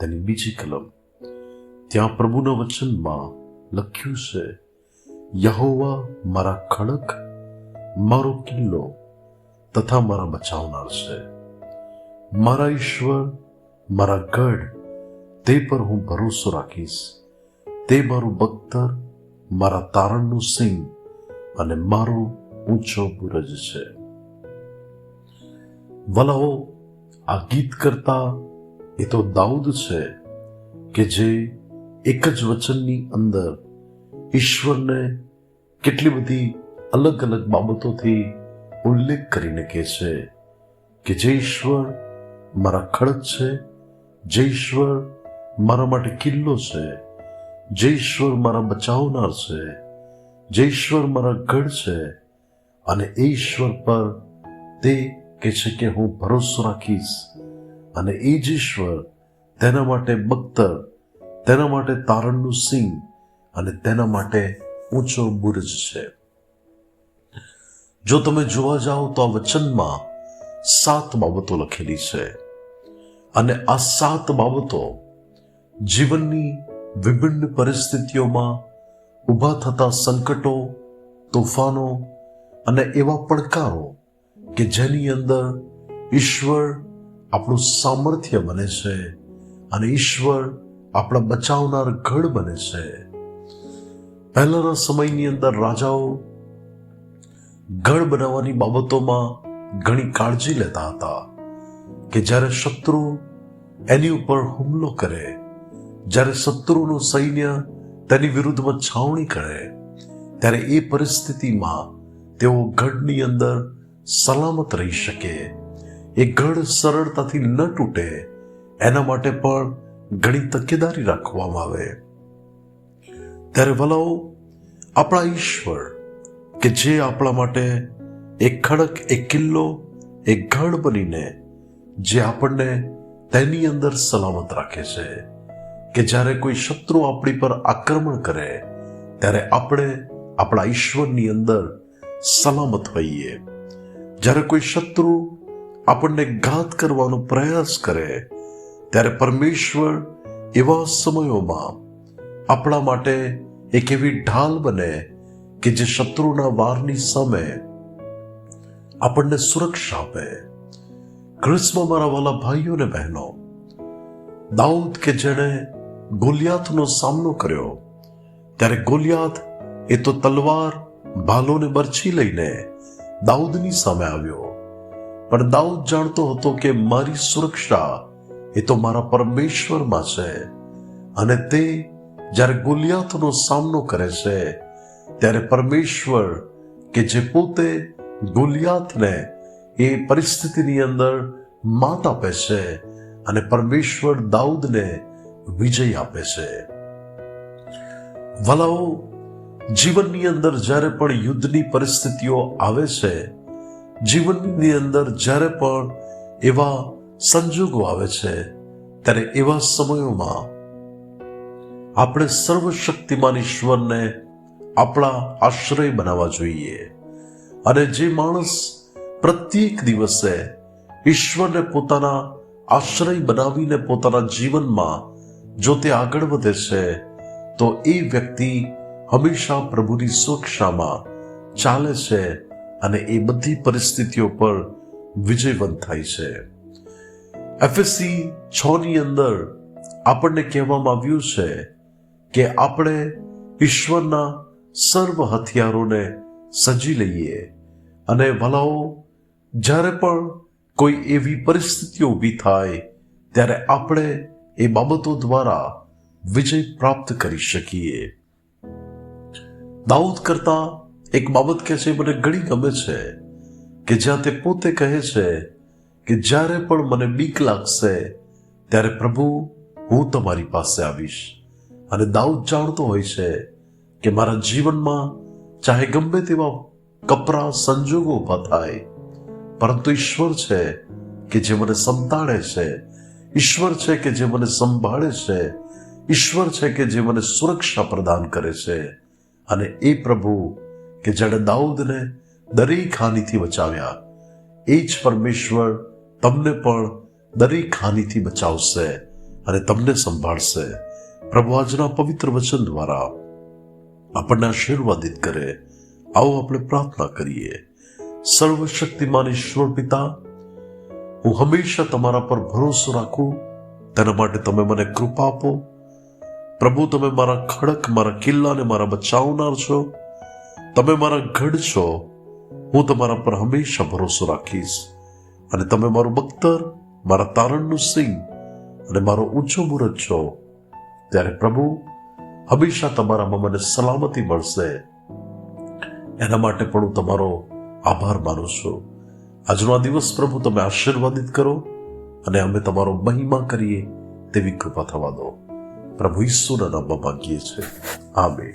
તેની બીજી કલમ. ત્યાં પ્રભુના વચનમાં લખ્યું છે, યહોવા મારા ખડક, મારો કિલ્લો તથા મારા બચાવનાર છે. મારા ઈશ્વર, મારા ગઢ, તે પર હું ભરોસો રાખીશ. તે મારું બખ્તર, મારા તારણનું સિંહ અને મારો ઊંચો બુરજ છે. વલાઓ, આ ગીત કરતા એ તો દાઉદ છે કે જે એક જ વચનની અંદર ઈશ્વરને કેટલી બધી અલગ અલગ બાબતોથી ઉલ્લેખ કરીને કહે છે કે જે ઈશ્વર મારા ખડક છે, જે ઈશ્વર મારા માટે કિલ્લો છે, જે ઈશ્વર મારા બચાવનાર છે, જે ઈશ્વર મારા ગઢ છે અને એ ઈશ્વર પર તે કે છે કે હું ભરોસો રાખીશ. અને એ જ ઈશ્વર તેના માટે બખ્તર, તેના માટે તારણનું સિંહ અને તેના માટે ઊંચો બુરજ છે. જો તમે જોવા જાઓ તો આ વચનમાં સાત બાબતો લખેલી છે અને આ સાત બાબતો જીવનની વિભિન્ન પરિસ્થિતિઓમાં ઊભા થતા સંકટો, તોફાનો અને એવા પડકારો કે જેની અંદર ઈશ્વર આપણું સામર્થ્ય બને છે અને ઈશ્વર આપણા બચાવનાર ગઢ બને છે. પહેલાના સમયની અંદર રાજાઓ ગઢ બનાવવાની બાબતોમાં ઘણી કાળજી લેતા હતા કે જ્યારે શત્રુ એની ઉપર હુમલો કરે, જ્યારે શત્રુનું સૈન્ય તેની વિરુદ્ધમાં છાવણી કરે, ત્યારે એ પરિસ્થિતિમાં તેઓ ગઢની અંદર સલામત રહી શકે. એ ગઢ સરળતાથી ન તૂટે. એના માટે પણ ઘણી તકેદારી રાખવામાં આવે. ત્યારે વલાઓ આપણા ઈશ્વર, કે જે આપણા માટે એક ખડક, એક કિલ્લો, એક ગઢ બનીને જે આપણને તેની અંદર સલામત રાખે છે. કે જ્યારે કોઈ શત્રુ આપણી પર આક્રમણ કરે, ત્યારે આપણે આપણા ઈશ્વરની અંદર સલામત હોઈએ. જ્યારે કોઈ શત્રુ આપણને ઘાત કરવાનો પ્રયાસ કરે, ત્યારે પરમેશ્વર એવા સમયોમાં આપણા માટે એક એવી ઢાલ બને કે જે શત્રુના વારની સામે આપણને સુરક્ષા આપે. ક્રિસ્મા મારા વાલા ભાઈઓ ને બહેનો, દાઉદ કે જેણે ગોલિયાતનો સામનો કર્યો, ત્યારે ગોલિયાત એ તો તલવાર, ભાલોને બરછી લઈને દાઉદની સામે આવ્યો. પણ દાઉદ જાણતો હતો કે મારી સુરક્ષા એ તો મારા પરમેશ્વરમાં છે. અને તે જ્યારે ગોલિયાતનો સામનો કરે છે, ત્યારે પરમેશ્વર કે જે પોતે ગોલિયાતને એ પરિસ્થિતિની અંદર માત આપે છે અને પરમેશ્વર દાઉદને વિજય આપે છે. વલાઓ, જીવનની અંદર જ્યારે પણ યુદ્ધની પરિસ્થિતિઓ આવે છે જીવનની અંદર જ્યારે પણ એવા સંજોગો આવે છે, ત્યારે એવા સમયોમાં આપણે સર્વશક્તિમાન ઈશ્વરને આપણા આશ્રય બનાવવા જોઈએ. અને જે માણસ પ્રત્યેક દિવસે ઈશ્વરને પોતાના આશ્રય બનાવીને પોતાના જીવનમાં જો તે આગળ વધે છે, તો એ વ્યક્તિ હંમેશા પ્રભુની સુરક્ષામાં ચાલે છે અને એ બધી પરિસ્થિતિઓ પર વિજયવંત થાય છે. એફએસસી છ ની અંદર આપણને કહેવામાં આવ્યું છે કે આપણે ઈશ્વરના સર્વ હથિયારોને સજી લઈએ. અને ભલાઓ જ્યારે પણ કોઈ એવી પરિસ્થિતિઓ ઊભી થાય, ત્યારે આપણે એ બાબતો દ્વારા વિજય પ્રાપ્ત કરી શકીએ. દાઉદ કરતા એક બાબત કે છે મને ઘણી ગમે છે, કે જ્યાં તે પોતે કહે છે કે જ્યારે પણ મને બીક લાગશે, ત્યારે પ્રભુ, હું તમારી પાસે આવીશ. અને દાઉદ જાણતો હોય છે કે મારા જીવનમાં ચાહે ગમે તેવા કપરા સંજોગો ઊભા થાય, પરંતુ ઈશ્વર છે કે જે મને સંતાડે છે, ઈશ્વર છે કે જે મને સંભાળે છે, ઈશ્વર છે કે જે મને સુરક્ષા પ્રદાન કરે છે, અને એ પ્રભુ કે જેણે દાઉદને દરેક હાનિથી બચાવ્યા. એ જ પરમેશ્વર તમને પણ દરેક હાનિથી બચાવશે અને તમને સંભાળશે. પ્રભુ આજના પવિત્ર વચન દ્વારા આપણને આશીર્વાદિત કરે. આવો આપણે પ્રાર્થના કરીએ. સર્વશક્તિમાન ઈશ્વર પિતા, હું હંમેશા તમારા પર ભરોસો રાખું. તેના માટે તમે મને કૃપા આપો. પ્રભુ, તમે મારા ખડક, મારા કિલ્લાને મારા બચાવનાર છો. તમે મારા ગઢ છો. હું તમારા પર હંમેશા ભરોસો રાખીશ. અને તમે મારું બખ્તર, મારા તારણનું સિંહ અને મારો ઊંચો મુરત છો. ત્યારે પ્રભુ, હંમેશા તમારામાં મને સલામતી મળશે. એના માટે પણ હું તમારો આભાર માનું છું. આજનો આ દિવસ પ્રભુ તમે આશીર્વાદિત કરો અને અમે તમારો મહિમા કરીએ તેવી કૃપા થવા દો. પ્રભુ ઈસુના નામમાં માંગીએ છીએ. આમે